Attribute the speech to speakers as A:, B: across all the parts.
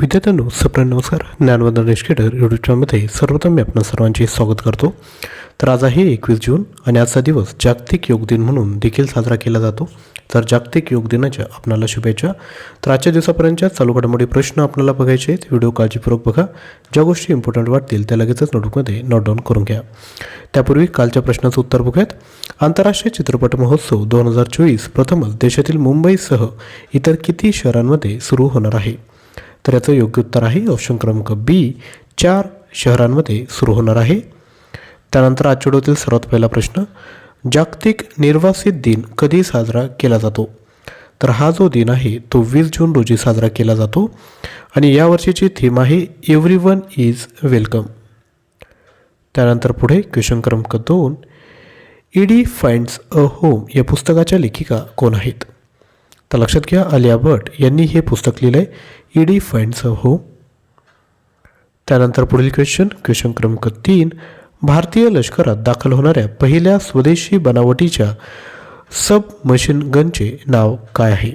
A: विद्यार्थ्यांनो सप्र नमस्कार ज्ञानवंदन educator YouTube चॅनलमध्ये सर्वप्रथम मी आपण सर्वांचे स्वागत करतो तर आज आहे एकवीस जून आणि आजचा दिवस जागतिक योग दिन म्हणून देखील साजरा केला जातो तर जागतिक योग दिनाच्या आपणाला शुभेच्छा तर आजच्या दिवसापर्यंतच्या चालू घडामोडी प्रश्न आपल्याला बघायचे आहेत व्हिडिओ काळजीपूर्वक बघा ज्या गोष्टी इम्पॉर्टंट वाटतील त्या लगेचच नोटबुकमध्ये नोट डाऊन करून घ्या त्यापूर्वी कालच्या प्रश्नाचं उत्तर बघूयात आंतरराष्ट्रीय चित्रपट महोत्सव दोन हजार चोवीस प्रथमच देशातील मुंबईसह इतर किती शहरांमध्ये सुरू होणार आहे तर याचं योग्य उत्तर आहे ऑप्शन क्रमांक बी चार शहरांमध्ये सुरू होणार आहे त्यानंतर आठवड्यातील सर्वात पहिला प्रश्न जागतिक निर्वासित दिन कधी साजरा केला जातो तर हा जो दिन आहे तो वीस जून रोजी साजरा केला जातो आणि यावर्षीची थीम आहे एव्हरी वन इज वेलकम त्यानंतर पुढे क्वेश्चन क्रमांक दोन ईडी फाइंड्स अ होम या पुस्तकाच्या लेखिका कोण आहेत तर लक्षात घ्या आलिया भट यांनी हे पुस्तक लिहिलं आहे ईडी फाइंड्स हो त्यानंतर पुढील क्वेश्चन क्वेश्चन क्रमांक तीन भारतीय लष्करात दाखल होणाऱ्या पहिल्या स्वदेशी बनावटीच्या सब मशीन गनचे नाव काय आहे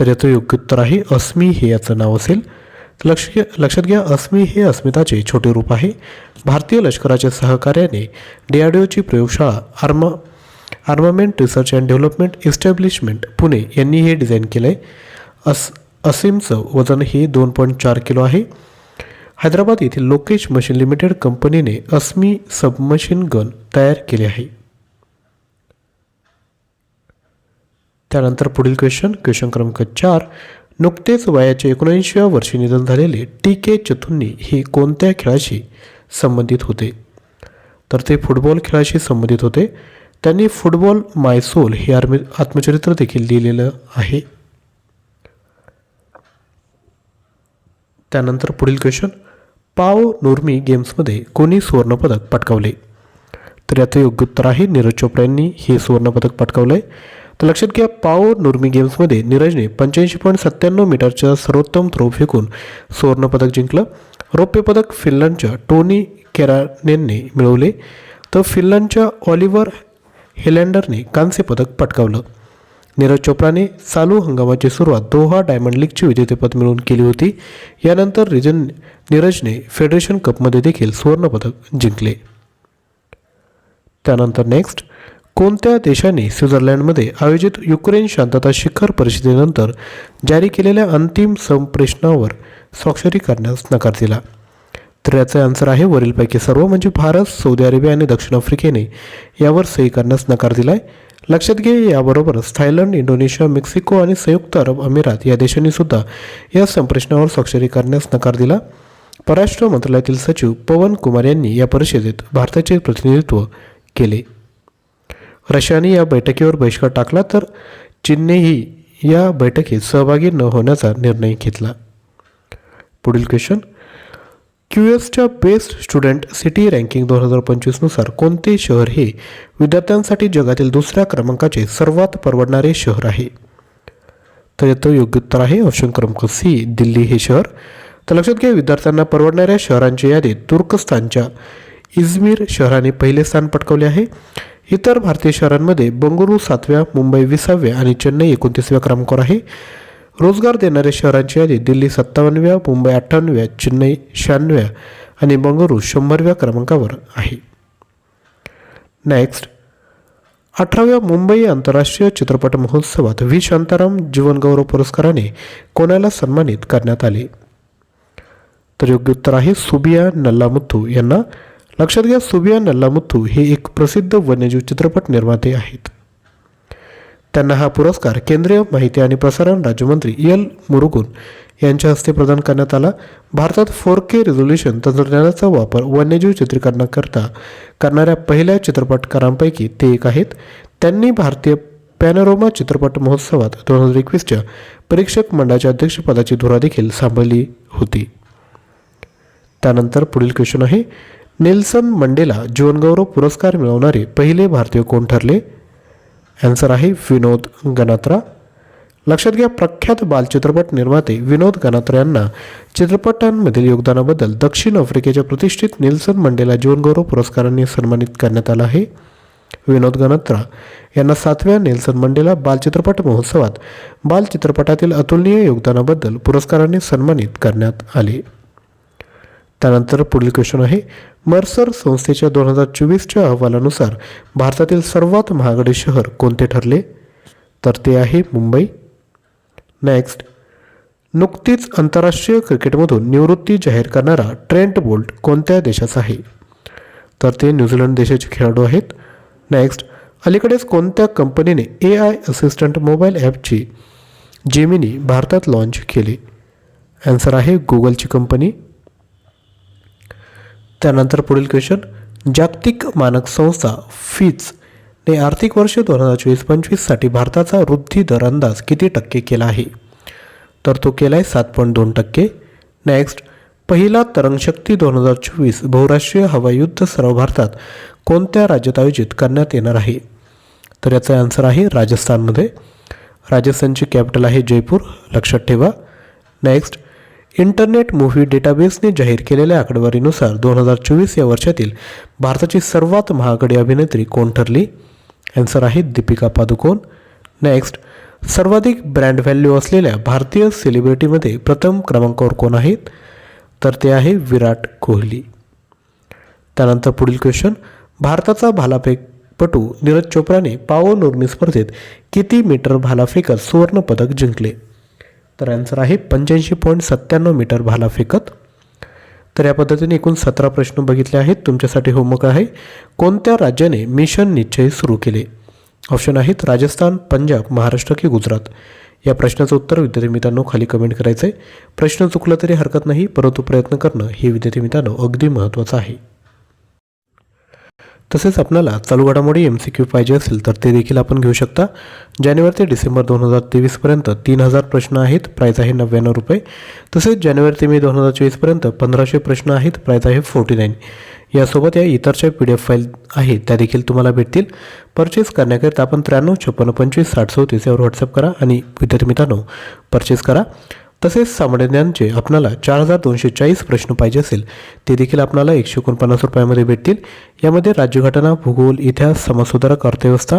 A: तर याचं योग्य उत्तर आहे अस्मी हे याचं नाव असेल लक्ष लक्षात घ्या अस्मी हे अस्मिताचे छोटे रूप आहे भारतीय लष्कराच्या सहकार्याने डीआरडीओची प्रयोगशाळा arm armament research and development establishment Pune यांनी हे डिझाईन केलं आहे अस असीमचं वजन हे दोन पॉईंट चार किलो आहे हैदराबाद येथील लोकेश मशीन लिमिटेड कंपनीने अस्मी सबमशीन गन तयार केले आहे त्यानंतर पुढील क्वेश्चन क्वेश्चन क्रमांक चार नुकतेच वयाच्या एकोणऐंशीव्या वर्षी निधन झालेले टी के चतुर्नी हे कोणत्या खेळाशी संबंधित होते तर ते फुटबॉल खेळाशी संबंधित होते त्यांनी फुटबॉल मायसोल हे आर्मी आत्मचरित्र देखील लिहिलेलं आहे त्यानंतर पुढील क्वेश्चन पाव नुर्मी गेम्समध्ये कोणी सुवर्णपदक पटकावले तर याचं योग्य उत्तर आहे नीरज चोप्रा यांनी हे सुवर्णपदक पटकावलं आहे तर लक्षात घ्या पाव नुर्मी गेम्समध्ये नीरजने पंच्याऐंशी पॉईंट सत्त्याण्णव मीटरच्या सर्वोत्तम थ्रो फेकून सुवर्णपदक जिंकलं रौप्यपदक फिनलंडच्या टोनी केरानेनने मिळवले तर फिनलंडच्या ऑलिव्हर हेलँडरने कांस्य पदक पटकावलं नीरज चोप्राने चालू हंगामाची सुरुवात दोहा डायमंड लीगची विजेतेपद मिळवून केली होती यानंतर रिजन नीरजने फेडरेशन कपमध्ये देखील सुवर्णपदक जिंकले त्यानंतर नेक्स्ट कोणत्या देशाने स्वित्झर्लंडमध्ये आयोजित युक्रेन शांतता शिखर परिषदेनंतर जारी केलेल्या अंतिम संप्रेषणावर स्वाक्षरी करण्यास नकार दिला तर याचं आन्सर आहे वरीलपैकी सर्व म्हणजे भारत सौदी अरेबिया आणि दक्षिण आफ्रिकेने यावर सही करण्यास नकार दिला आहे लक्षात घे याबरोबरच थायलंड इंडोनेशिया मेक्सिको आणि संयुक्त अरब अमिरात या देशांनीसुद्धा या संप्रेषणावर स्वाक्षरी करण्यास नकार दिला परराष्ट्र मंत्रालयातील सचिव पवन कुमार यांनी या परिषदेत भारताचे प्रतिनिधित्व केले रशियाने या बैठकीवर बहिष्कार टाकला तर चीननेही या बैठकीत सहभागी न होण्याचा निर्णय घेतला पुढील क्वेश्चन क्यू एसच्या बेस्ट स्टुडंट सिटी रँकिंग दोन हजार पंचवीसनुसार कोणते शहर हे विद्यार्थ्यांसाठी जगातील दुसऱ्या क्रमांकाचे सर्वात परवडणारे शहर आहे तर याचं योग्य उत्तर आहे ऑप्शन क्रमांक सी दिल्ली हे शहर तर लक्षात घ्या विद्यार्थ्यांना परवडणाऱ्या शहरांच्या यादीत तुर्कस्तानच्या इजमीर शहराने पहिले स्थान पटकवले आहे इतर भारतीय शहरांमध्ये बंगळुरू सातव्या मुंबई विसाव्या आणि चेन्नई एकोणतीसव्या क्रमांकावर आहे रोजगार देणाऱ्या शहरांची यादी दिल्ली सत्तावन्नव्या मुंबई अठ्ठावन्नव्या चेन्नई शहाण्णव्या आणि बंगळुरू शंभरव्या क्रमांकावर आहे नेक्स्ट अठराव्या मुंबई आंतरराष्ट्रीय चित्रपट महोत्सवात व्ही शांताराम जीवनगौरव पुरस्काराने कोणाला सन्मानित करण्यात आले तर योग्य उत्तर आहे सुबिया नल्लामुथू यांना लक्षात घ्या सुबिया नल्लामुथू हे एक प्रसिद्ध वन्यजीव चित्रपट निर्माते आहेत त्यांना हा पुरस्कार केंद्रीय माहिती आणि प्रसारण राज्यमंत्री एल मुरुगुन यांच्या हस्ते प्रदान करण्यात आला भारतात फोर के रेझोल्युशन तंत्रज्ञानाचा वापर वन्यजीव चित्रीकरणाकरता करणाऱ्या पहिल्या चित्रपटकारांपैकी ते एक आहेत त्यांनी भारतीय पॅनोरोमा चित्रपट महोत्सवात दोन हजार एकवीसच्या परीक्षक मंडळाच्या अध्यक्षपदाची धुरा देखील सांभाळली होती त्यानंतर पुढील क्वेश्चन आहे नेल्सन मंडेला जीवनगौरव पुरस्कार मिळवणारे पहिले भारतीय कोण ठरले ॲन्सर आहे विनोद गणात्रा लक्षात घ्या प्रख्यात बालचित्रपट निर्माते विनोद गणात्रा यांना चित्रपटांमधील योगदानाबद्दल दक्षिण आफ्रिकेच्या प्रतिष्ठित नेल्सन मंडेला गौरव पुरस्कारांनी सन्मानित करण्यात आलं आहे विनोद गणात्रा यांना सातव्या नेल्सन मंडेला बालचित्रपट महोत्सवात बालचित्रपटातील अतुलनीय योगदानाबद्दल पुरस्कारांनी सन्मानित करण्यात आले त्यानंतर पुढील क्वेश्चन आहे मर्सर संस्थेच्या दोन हजार चोवीसच्या अहवालानुसार भारतातील सर्वात महागडे शहर कोणते ठरले तर ते आहे मुंबई नेक्स्ट नुकतीच आंतरराष्ट्रीय क्रिकेटमधून निवृत्ती जाहीर करणारा ट्रेंट बोल्ट कोणत्या देशाचा आहे तर ते न्यूझीलंड देशाचे खेळाडू आहेत नेक्स्ट अलीकडेच कोणत्या कंपनीने ए आय असिस्टंट मोबाईल ॲपची जेमिनी भारतात लॉन्च केले ॲन्सर आहे गुगलची कंपनी त्यानंतर पुढील क्वेश्चन जागतिक मानक संस्था फीच ने आर्थिक वर्ष दोन हजार चोवीस पंचवीससाठी भारताचा वृद्धी दर अंदाज किती टक्के केला आहे तर तो केला आहे सात पॉईंट दोन टक्के नेक्स्ट पहिला तरंगशक्ती दोन हजार चोवीस बहुराष्ट्रीय हवाई युद्ध सर्व भारतात कोणत्या राज्यात आयोजित करण्यात येणार आहे तर याचा आन्सर आहे राजस्थानमध्ये राजस्थानची कॅपिटल आहे जयपूर लक्षात ठेवा नेक्स्ट इंटरनेट मूव्ही डेटाबेसने जाहीर केलेल्या आकडेवारीनुसार दोन हजार चोवीस या वर्षातील भारताची सर्वात महागडी अभिनेत्री कोण ठरली अँसर आहे दीपिका पादुकोण नेक्स्ट सर्वाधिक ब्रँड व्हॅल्यू असलेल्या भारतीय सेलिब्रिटीमध्ये प्रथम क्रमांकावर कोण आहेत तर ते आहे विराट कोहली त्यानंतर पुढील क्वेश्चन भारताचा भालाफेकपटू नीरज चोप्राने पावनोर्मी स्पर्धेत किती मीटर सुवर्ण सुवर्णपदक जिंकले तर आन्सर आहे पंच्याऐंशी पॉईंट सत्त्याण्णव मीटर भाला फेकत तर या पद्धतीने एकूण सतरा प्रश्न बघितले आहेत तुमच्यासाठी होमवर्क आहे कोणत्या राज्याने मिशन निश्चय सुरू केले ऑप्शन आहेत राजस्थान पंजाब महाराष्ट्र की गुजरात या प्रश्नाचं उत्तर विद्यार्थी मित्रांनो खाली कमेंट करायचं आहे प्रश्न चुकला तरी हरकत नाही परंतु प्रयत्न करणं हे विद्यार्थी मित्रांनो अगदी महत्त्वाचं आहे तसेच आपल्याला चालू घडामोडी एम सी क्यू पाहिजे असेल तर ते देखील आपण घेऊ शकता जानेवारी ते डिसेंबर दोन हजार तेवीसपर्यंत तीन हजार प्रश्न आहेत प्राईस आहे नव्याण्णव रुपये तसेच जानेवारी ते मे दोन हजार चोवीसपर्यंत पंधराशे प्रश्न आहेत प्राईस आहे फोर्टी नाईन यासोबत या इतरच्या पी डी एफ फाईल आहेत त्या देखील तुम्हाला भेटतील परचेस करण्याकरिता आपण त्र्याण्णव छप्पन्न पंचवीस साठ सौतीस यावर व्हॉट्सअप करा आणि विद्यार्थी मित्रांनो परचेस करा तसेच सामान्यांचे आपणाला चार हजार दोनशे चाळीस प्रश्न पाहिजे असेल ते देखील आपणाला एकशे एकोणपन्नास रुपयामध्ये भेटतील यामध्ये राज्यघटना भूगोल इतिहास समाजसुधारक अर्थव्यवस्था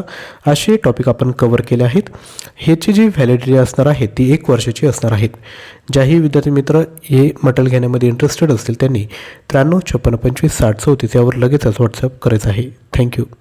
A: असे टॉपिक आपण कव्हर केले आहेत ह्याची जी व्हॅलिडिटी असणार आहे ती एक वर्षाची असणार आहेत ज्याही विद्यार्थी मित्र हे मटल घेण्यामध्ये इंटरेस्टेड असतील त्यांनी त्र्याण्णव छप्पन्न पंचवीस साठ चौतीस यावर लगेचच व्हॉट्सअप करायचं आहे थँक्यू